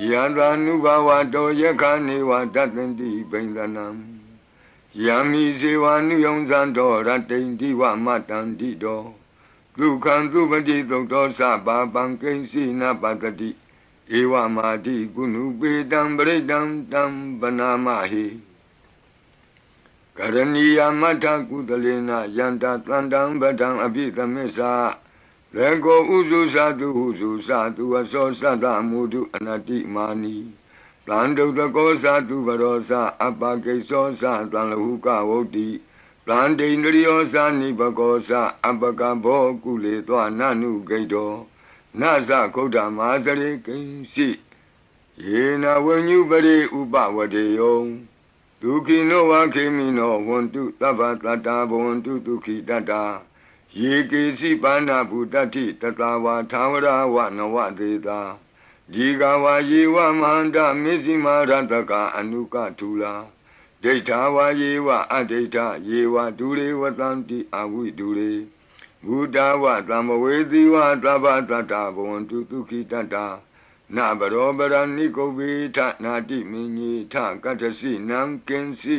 ယန္တာနုဘဝတောယခာနေဝတတ္တန္တိဘိန္ဒနံယံမိဇေဝနုယုံဇံတော်ရတ္တိန္တိဝမတ္တန္တိတောဒုက္ခံသူပတိသုတ်တော်သဘာပံကိဉ္စီနပတ္တိဧဝမာတိကုဏုပေတံပရိတံတံပနာမဟိကရဏီယမထကုသလေနယန္တာတန္တံပဒံအပိသမစ္စာ လေကိုဥစုသတုဟုစုသတုအသောသတ္တမုဒုအနတိမာနီတံဒုတကောသတုဘရောသအပကိသောသတံလဟုကဝုတ်တိတံဒိန္ဒရိယောသနိဘကောသအပကဘောကုလေသောနနုဂိတောနသခုဒ္ဓမာသရေကိဉ္စီယေနဝဉ္ညုပရိဥပဝတေယောဒုခိနောဝခေမိနောဝန္တုသဗ္ဗတတ္တာဘဝန္တုဒုခိတတ္တာ ယေကေစီပါဏဗုတ္တိတတဝါသာဝရဝနဝသေတာဒီကဝါယေဝမဟန္တမေဇိမာရတကအနုကထူလာဒိဋ္ဌာဝါယေဝအဒိဋ္ဌယေဝဒူရေဝတံတိအဝိဒူရေဘုဒ္ဓဝသံမဝေသီဝသဗ္ဗတတ္တာဘဝန္တုဒုခိတတ္တာနဘရောပရဏိကုဗေထနာတိမင်းကြီးထကတ္တစီနံကင်စီ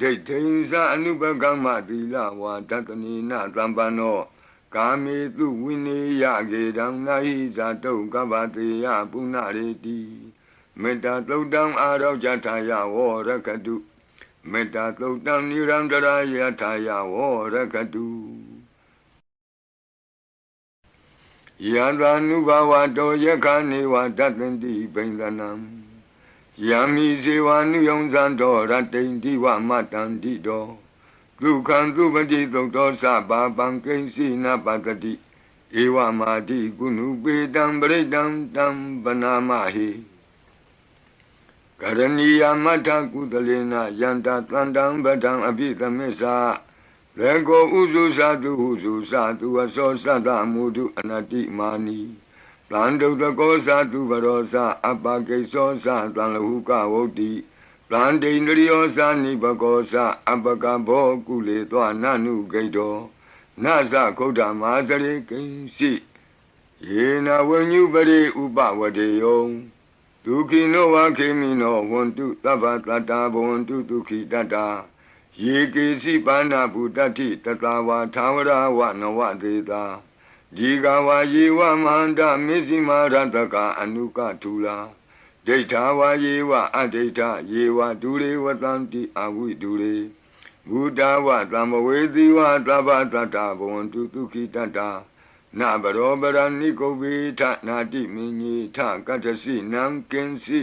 ဒိဋ္ဌိဉ္စအနုပကမ္မသီလဝါတတနိနသံပန္နောကာမေတုဝိနေယကေတံနာဟိဇာတုကဗ္ဗတေယပုဏ္ဏရေတိမေတ္တာသုတ်တံအာရောဇထာယဝရကတုမေတ္တာသုတ်တံနိရန္တရာယထာယဝရကတုယန္တာနုဘဝတောယခာနေဝတတ္တန္တိဘိန္ဒနံ ယံမိဇေဝနုယုံဇံတော်ရတ္တိန္တိဝမတ္တန္တိတောဒုက္ခံသူပတိသုတ်သောသဘာပံကိဉ္စီနပတတိဧဝမာတိကုဏုပေတံပရိတံတံပနာမဟိကရဏီယမထကုသလေနယန္တာတန္တံပဒံအပိသမစ္စာလေကိုဥစုသတုဟုစုသတုအသောသတ္တမုဒုအနတိမာနီ တံဒုတကောသတုဘရောသအပကိသောသတံလဟုကဝုတ်တိတံဒိန္ဒရိယောသနိဘကောသအပကဘောကုလေသောနနုဂိတောနသခုဒ္ဓမာသရေကိဉ္စီယေနဝဉ္ညုပရိဥပဝတေယောဒုခိနောဝခေမိနောဝန္တုသဗ္ဗတတ္တာဘဝန္တုဒုခိတတ္တာယေကေစီပါဏဗုတ္တိတတဝါသာဝရဝနဝသေတာ ဒီကဝါယေဝမဟန္တမေဇိမာရတကအနုကထူလာဒိဋ္ဌာဝါယေဝအဒိဋ္ဌယေဝဒူရေဝတံတိအဝိဒူရေဘုဒ္ဓဝသံမဝေသီဝသဗ္ဗတတ္တဘဝန္တုဒုခိတတ္တာနဘရောပရဏိကုဗေထနာတိမင်းကြီးထကတ္တစီနံကင်စီ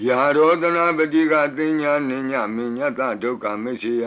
ဗျာရောဒနာပတိကတင်ညာနိညာမညတဒုက္ခမရှိယ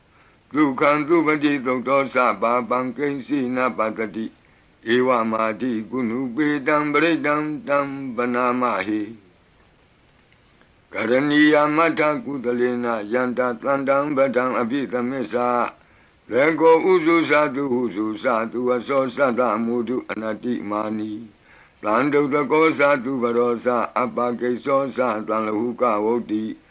ဒုက္ခံသူပတိသုတ်တော်သဘာပံကိဉ္စီနပတတိဧဝမာတိကုဏုပေတံပရိတံတံပနာမဟိကရဏီယမထကုသလေနယန္တာတန္တံပဒံအပိသမစ္စာလေကိုဥစုသတုဟုစုသတုအသောသတ္တမုဒုအနတိမာနီတံဒုတကောသတုဘရောသအပကိသောသတံလဟုကဝုတ်တိတပ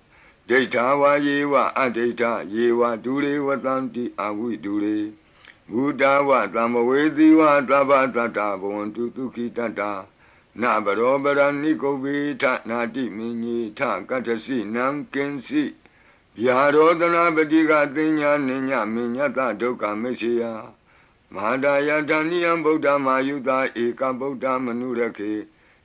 ဒိဋ္ဌာဝါယေဝအဒိဋ္ဌယေဝဒူရေဝတံတိအဝိဒူရေဘုဒ္ဓဝတံမဝေတိဝသဗ္ဗတတ္တာဘဝန္တုဒုခိတတ္တာနဗရောပရဏိကုဗေထနာတိမင်းကြီးထကတ္တစီနံကင်စီဗျာရောဒနာပတိကသင်ညာနိညာမညတဒုက္ခမရှိယမဟာဒယတဏိယံဗုဒ္ဓမာယုတာဧကဗုဒ္ဓမနုရခေ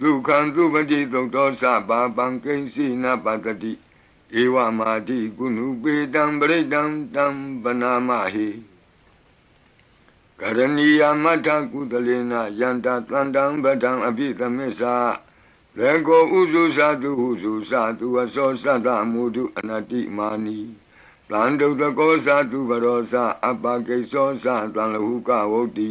ဒုက္ခံသူပတိသုတ်တော်စပါပံကိဉ္စီနပတတိဧဝမာတိကုဏုပေတံပရိတံတံပနာမဟိကရဏီယမထကုသလေနယန္တတန္တံပဒံအပိသမစ္ဆာလေကိုဥစုသတုဟုစုသတုအစောသတ္တမုဒုအနတိမာနီတန်တုတကောသတုဘရောသအပကိသောသတံလဟုကဝုတ်တိ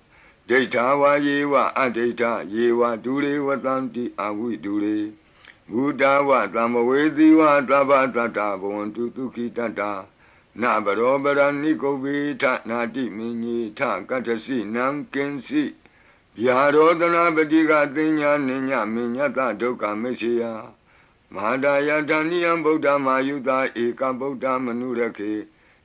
ဒိဋ္ဌာဝါယေဝအဒိဋ္ဌယေဝဒုရေဝတံတိအဝိဒုရေဘုဒ္ဓဝသံမဝေသီဝသဗ္ဗတတ္တဘဝန္တုဒုခိတတ္တာနဘရောပရဏိကုဗေထနာတိမင်းကြီးထကတ္တစီနံကင်စီဗျာရောဒနာပတိကသိညာနိညာမညတဒုက္ခမရှိယမဟာဒယတဏိယံဗုဒ္ဓမာယုတာဧကဗုဒ္ဓမနုရခေ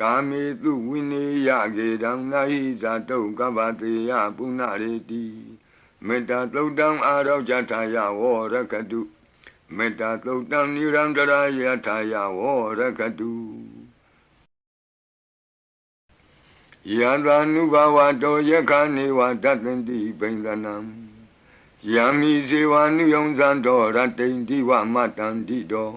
ကာမေတုဝိနေယကေတံနာဟိဇာတုကပ္ပတေယပုဏ္ဏရေတိမေတ္တာသုတ်တံအာရောဇထာယဝောရကတုမေတ္တာသုတ်တံနိရန္တရာယထာယဝောရကတုယန္တာနုဘဝတောယခာနေဝတတ္တန္တိဘိန္ဒနံယံမိဇေဝနုယုံဇံတော်ရတိန်တိဝမတံတိတော်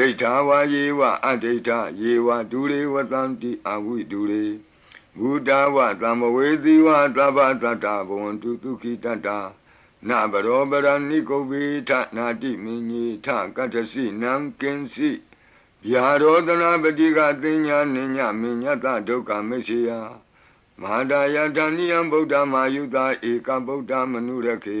ဒိဋ္ဌာဝါယေဝအဒိဋ္ဌယေဝဒူရေဝတံတိအဝိဒူရေဘုဒ္ဓဝသံမဝေသီဝသဗ္ဗတတ္တဘဝန္တုဒုခိတတ္တာနဘရောပရဏိကုဗေထနာတိမင်းကြီးထကတ္တစီနံကင်စီဗျာရောဒနာပတိကသိညာနိညာမညတဒုက္ခမရှိယမဟာဒယတဏိယံဗုဒ္ဓမာယုတာဧကဗုဒ္ဓမနုရခေ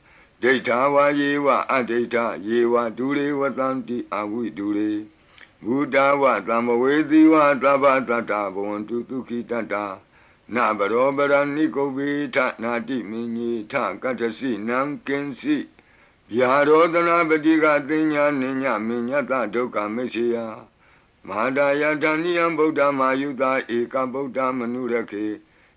ဒိဋ္ဌာဝါယေဝအဒိဋ္ဌယေဝဒူရေဝတံတိအဝိဒူရေဘုဒ္ဓဝသံမဝေသီဝသဗ္ဗတတ္တာဘဝန္တုဒုခိတတ္တာနဘရောပရဏိကုဗေထနာတိမင်းကြီးထကတ္တစီနံကင်စီဗျာရောဒနာပတိကတင်ညာနိညာမညတဒုက္ခမရှိယမဟာဒယတဏိယံဗုဒ္ဓမာယုတာဧကဗုဒ္ဓမနုရခေ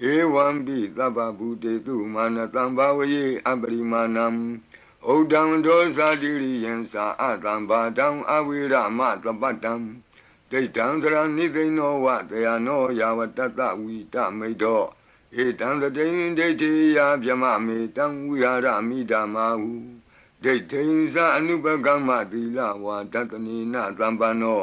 ဧဝံပိသဗ္ဗဗုတေတုမာနတံဘာဝယေအပရိမာဏံဩဒံဒောဇာတိရိယံသာအတံဘာတံအဝိရမသပတံဒိဋ္ဌံသရဏိသိဏောဝတယနောယာဝတတဝိတမိတ်တောဧတံတတိန်ဒိဋ္ဌိယဗျမမေတံဝိဟာရမိဓမ္မာဟုဒိဋ္ဌိံသအနုပကမ္မသီလဝါဒတနိနသံပန္နော